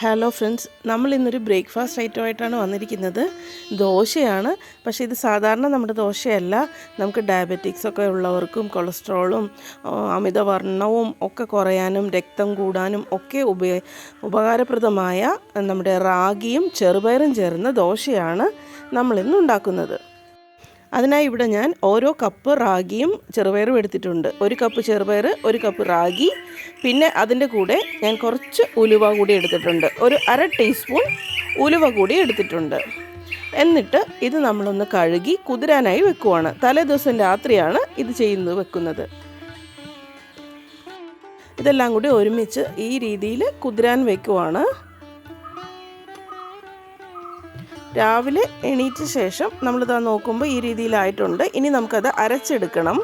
Hello friends നമ്മൾ ഇന്നൊരു breakfast ഐറ്റമായിട്ടാണ് വന്നിരിക്കുന്നത്. ദോശയാണ്. പക്ഷേ ഇത് സാധാരണ നമ്മുടെ ദോശയല്ല. നമുക്ക് ഡയബറ്റിക്സ് ഒക്കെ ഉള്ളവർക്കും കൊളസ്ട്രോളും അമിതവർണവും ഒക്കെ കുറയാനും രക്തം കൂടാനും ഒക്കെ ഉപ ഉപകാരപ്രദമായ നമ്മുടെ റാഗിയും ചെറുപയറും ചേർന്ന ദോശയാണ് നമ്മളിന്ന് ഉണ്ടാക്കുന്നത്. അതിനായി ഇവിടെ ഞാൻ ഓരോ കപ്പ് റാഗിയും ചെറുപയറും എടുത്തിട്ടുണ്ട്. ഒരു കപ്പ് ചെറുപയർ ഒരു കപ്പ് റാഗി. പിന്നെ അതിന്റെ കൂടെ ഞാൻ കുറച്ച് ഉലുവ കൂടി എടുത്തിട്ടുണ്ട്. ഒരു അര ടീസ്പൂൺ ഉലുവ കൂടി എടുത്തിട്ടുണ്ട്. എന്നിട്ട് ഇത് നമ്മളൊന്ന് കഴുകി കുതിരാനായി വെക്കുവാണ്. തലേ ദിവസം രാത്രിയാണ് ഇത് ചെയ്യുന്നത് വെക്കുന്നത്. ഇതെല്ലാം കൂടി ഒരുമിച്ച് ഈ രീതിയിൽ കുതിരാൻ വെക്കുവാണ്. രാവിലെ എണീറ്റ ശേഷം നമ്മളിതാ നോക്കുമ്പോൾ ഈ രീതിയിലായിട്ടുണ്ട്. ഇനി നമുക്കത് അരച്ചെടുക്കണം.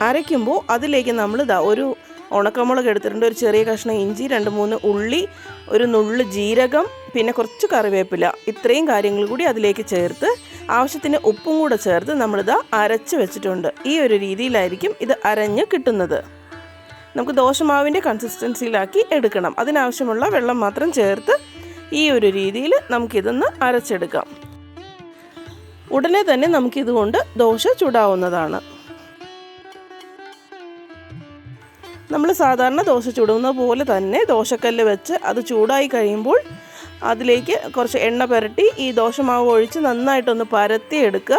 അരയ്ക്കുമ്പോൾ അതിലേക്ക് നമ്മൾ ഇതാ ഒരു ഉണക്കമുളക് എടുത്തിട്ടുണ്ട്. ഒരു ചെറിയ കഷ്ണം ഇഞ്ചി രണ്ട് മൂന്ന് ഉള്ളി ഒരു നുള്ള് ജീരകം പിന്നെ കുറച്ച് കറിവേപ്പില. ഇത്രയും കാര്യങ്ങൾ കൂടി അതിലേക്ക് ചേർത്ത് ആവശ്യത്തിന് ഉപ്പും കൂടെ ചേർത്ത് നമ്മളിതാ അരച്ച് വെച്ചിട്ടുണ്ട്. ഈ ഒരു രീതിയിലായിരിക്കും ഇത് അരഞ്ഞ് കിട്ടുന്നത്. നമുക്ക് ദോശമാവിന്റെ കൺസിസ്റ്റൻസിയിലാക്കി എടുക്കണം. അതിനാവശ്യമുള്ള വെള്ളം മാത്രം ചേർത്ത് ഈ ഒരു രീതിയിൽ നമുക്കിതൊന്ന് അരച്ചെടുക്കാം. ഉടനെ തന്നെ നമുക്കിതുകൊണ്ട് ദോശ ചുടാവുന്നതാണ്. നമ്മൾ സാധാരണ ദോശ ചുടുന്ന പോലെ തന്നെ ദോശക്കല്ല് വെച്ച് അത് ചൂടായി കഴിയുമ്പോൾ അതിലേക്ക് കുറച്ച് എണ്ണ പുരട്ടി ഈ ദോശമാവ് ഒഴിച്ച് നന്നായിട്ടൊന്ന് പരത്തി എടുക്കുക.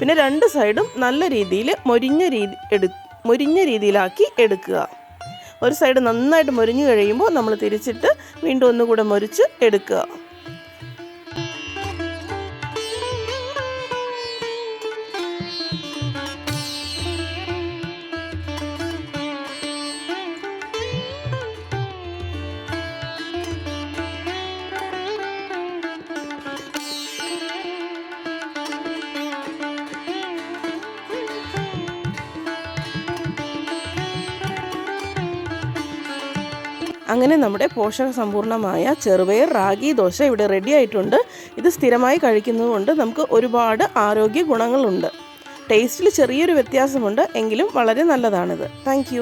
പിന്നെ രണ്ട് സൈഡും നല്ല രീതിയിൽ മൊരിഞ്ഞ രീതി എടു മൊരിഞ്ഞ രീതിയിലാക്കി എടുക്കുക. ഒരു സൈഡ് നന്നായിട്ട് മുരിഞ്ഞു കഴിയുമ്പോൾ നമ്മൾ തിരിച്ചിട്ട് വീണ്ടും ഒന്നുകൂടെ മുറിച്ച് എടുക്കുക. അങ്ങനെ നമ്മുടെ പോഷക സമ്പൂർണമായ ചെറുപയർ റാഗി ദോശ ഇവിടെ റെഡി ആയിട്ടുണ്ട്. ഇത് സ്ഥിരമായി കഴിക്കുന്നതുകൊണ്ട് നമുക്ക് ഒരുപാട് ആരോഗ്യ ഗുണങ്ങളുണ്ട്. ടേസ്റ്റിൽ ചെറിയൊരു വ്യത്യാസമുണ്ട് എങ്കിലും വളരെ നല്ലതാണിത്. താങ്ക്